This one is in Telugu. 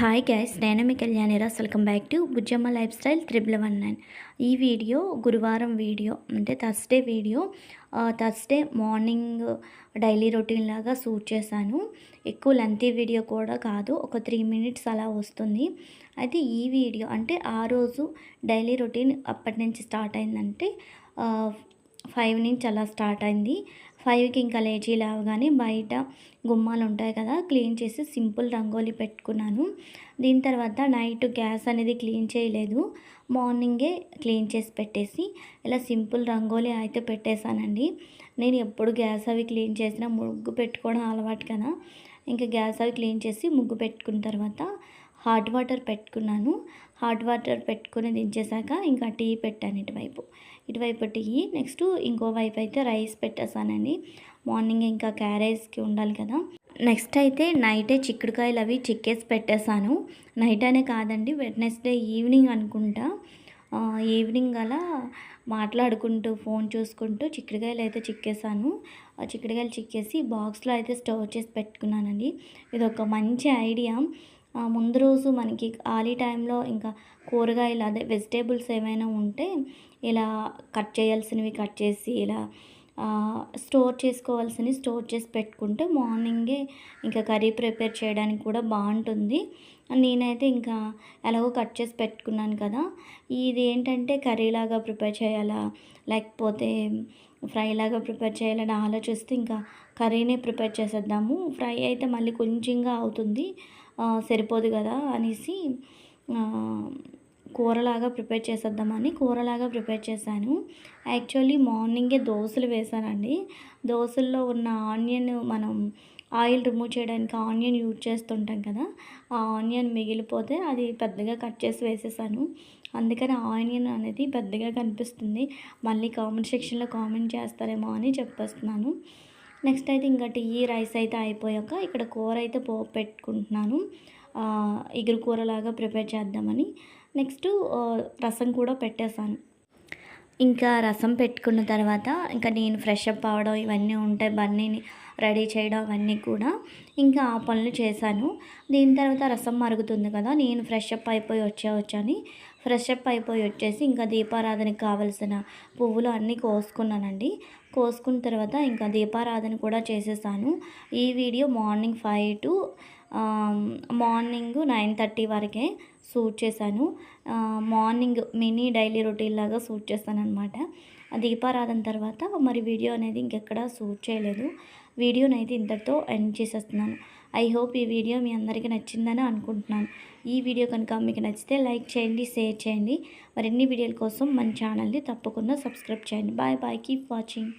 హాయ్ గైస్ నేను మీ కళ్యాణిరాస్ welcome back to Bujjamma lifestyle triple one nine ఈ వీడియో గురువారం వీడియో అంటే Thursday video Thursday morning daily routine లాగా షూట్ చేశాను. ఎక్కువ లెంతీ వీడియో కూడా కాదు ఒక త్రీ మినిట్స్ అలా వస్తుంది. అయితే ఈ వీడియో అంటే ఆ రోజు డైలీ రొటీన్ అప్పటి నుంచి స్టార్ట్ అయిందంటే ఫైవ్ నుంచి అలా స్టార్ట్ అయింది. ఫైవ్కి ఇంకా లేచి లేవగానే బయట గుమ్మాలు ఉంటాయి కదా క్లీన్ చేసి సింపుల్ రంగోలీ పెట్టుకున్నాను. దీని తర్వాత నైట్ గ్యాస్ అనేది క్లీన్ చేయలేదు. మార్నింగే క్లీన్ చేసి పెట్టేసి ఇలా సింపుల్ రంగోలీ అయితే పెట్టేశానండి. నేను ఎప్పుడు గ్యాస్ అవి క్లీన్ చేసినా ముగ్గు పెట్టుకోవడం అలవాటు కదా ఇంకా గ్యాస్ అవి క్లీన్ చేసి ముగ్గు పెట్టుకున్న తర్వాత హాట్ వాటర్ పెట్టుకున్నాను. హాట్ వాటర్ పెట్టుకుని దించేసాక ఇంకా టీ పెట్టాను ఇటువైపు. ఇటువైపు టీ నెక్స్ట్ ఇంకో వైపు అయితే రైస్ పెట్టేసానండి మార్నింగ్ ఇంకా క్యారేజ్కి ఉండాలి కదా. నెక్స్ట్ అయితే నైటే చిక్కుడుకాయలు అవి చిక్కేసి పెట్టేశాను. నైట్ అనే కాదండి వెడ్నెస్డే ఈవినింగ్ అనుకుంటా. ఈవినింగ్ అలా మాట్లాడుకుంటూ ఫోన్ చూసుకుంటూ చిక్కుడుకాయలు అయితే చిక్కేసాను చిక్కుడుకాయలు చిక్కేసి బాక్స్లో అయితే స్టోర్ చేసి పెట్టుకున్నానండి. ఇది ఒక మంచి ఐడియా. ముందు రోజు మనకి ఖాళీ టైంలో ఇంకా కూరగాయలు అదే వెజిటేబుల్స్ ఏమైనా ఉంటే ఇలా కట్ చేయాల్సినవి కట్ చేసి ఇలా స్టోర్ చేసుకోవాల్సినవి స్టోర్ చేసి పెట్టుకుంటే మార్నింగే ఇంకా కర్రీ ప్రిపేర్ చేయడానికి కూడా బాగుంటుంది. నేనైతే ఇంకా ఎలాగో కట్ చేసి పెట్టుకున్నాను కదా ఇది ఏంటంటే కర్రీలాగా ప్రిపేర్ చేయాలా లేకపోతే ఫ్రైలాగా ప్రిపేర్ చేయాలని ఆలోచిస్తే ఇంకా కర్రీనే ప్రిపేర్ చేసేద్దాము. ఫ్రై అయితే మళ్ళీ కొంచెంగా అవుతుంది. సరిపోదు కదా అనేసి కూరలాగా ప్రిపేర్ చేసేద్దామని కూరలాగా ప్రిపేర్ చేశాను. యాక్చువల్లీ మార్నింగే దోశలు వేసానండి దోశల్లో ఉన్న ఆనియన్ మనం ఆయిల్ రిమూవ్ చేయడానికి ఆనియన్ యూజ్ చేస్తుంటాం కదా ఆ ఆనియన్ మిగిలిపోతే అది పెద్దగా కట్ చేసి వేసేసాను. అందుకని ఆనియన్ అనేది పెద్దగా కనిపిస్తుంది. మళ్ళీ కామెంట్ సెక్షన్లో కామెంట్ చేస్తారేమో అని చెప్పేస్తున్నాను. నెక్స్ట్ అయితే ఇంకా టీ రైస్ అయితే అయిపోయాక ఇక్కడ కూర అయితే పోపు పెట్టుకుంటున్నాను. ఎగురు కూరలాగా ప్రిపేర్ చేద్దామని. నెక్స్ట్ రసం కూడా పెట్టేశాను. ఇంకా రసం పెట్టుకున్న తర్వాత ఇంకా నేను ఫ్రెష్ అప్ అవ్వడం ఇవన్నీ ఉంటాయి బన్నీని రెడీ చేయడం అవన్నీ కూడా ఇంకా ఆ పనులు చేశాను. దీని తర్వాత రసం మరుగుతుంది కదా నేను ఫ్రెష్ అప్ అయిపోయి వచ్చే వచ్చని ఫ్రెష్ అప్ అయిపోయి వచ్చేసి ఇంకా దీపారాధనకి కావలసిన పువ్వులు అన్నీ కోసుకున్నానండి. కోసుకున్న తర్వాత ఇంకా దీపారాధన కూడా చేసేసాను. ఈ video morning five to morning nine thirty వరకే షూట్ చేశాను. మార్నింగ్ మినీ డైలీ రొటీన్ లాగా షూట్ చేస్తాను అనమాట దీపారాధన తర్వాత మరి వీడియో అనేది ఇంకెక్కడ షూట్ చేయలేదు. వీడియోనైతే ఇంతటితో ఎండ్ చేసేస్తున్నాను. ఐ హోప్ ఈ వీడియో మీ అందరికీ నచ్చిందని అనుకుంటున్నాను. ఈ వీడియో కనుక మీకు నచ్చితే లైక్ చేయండి షేర్ చేయండి. మరిన్ని వీడియోల కోసం మన ఛానల్ని తప్పకుండా సబ్స్క్రైబ్ చేయండి. Bye bye. Keep watching.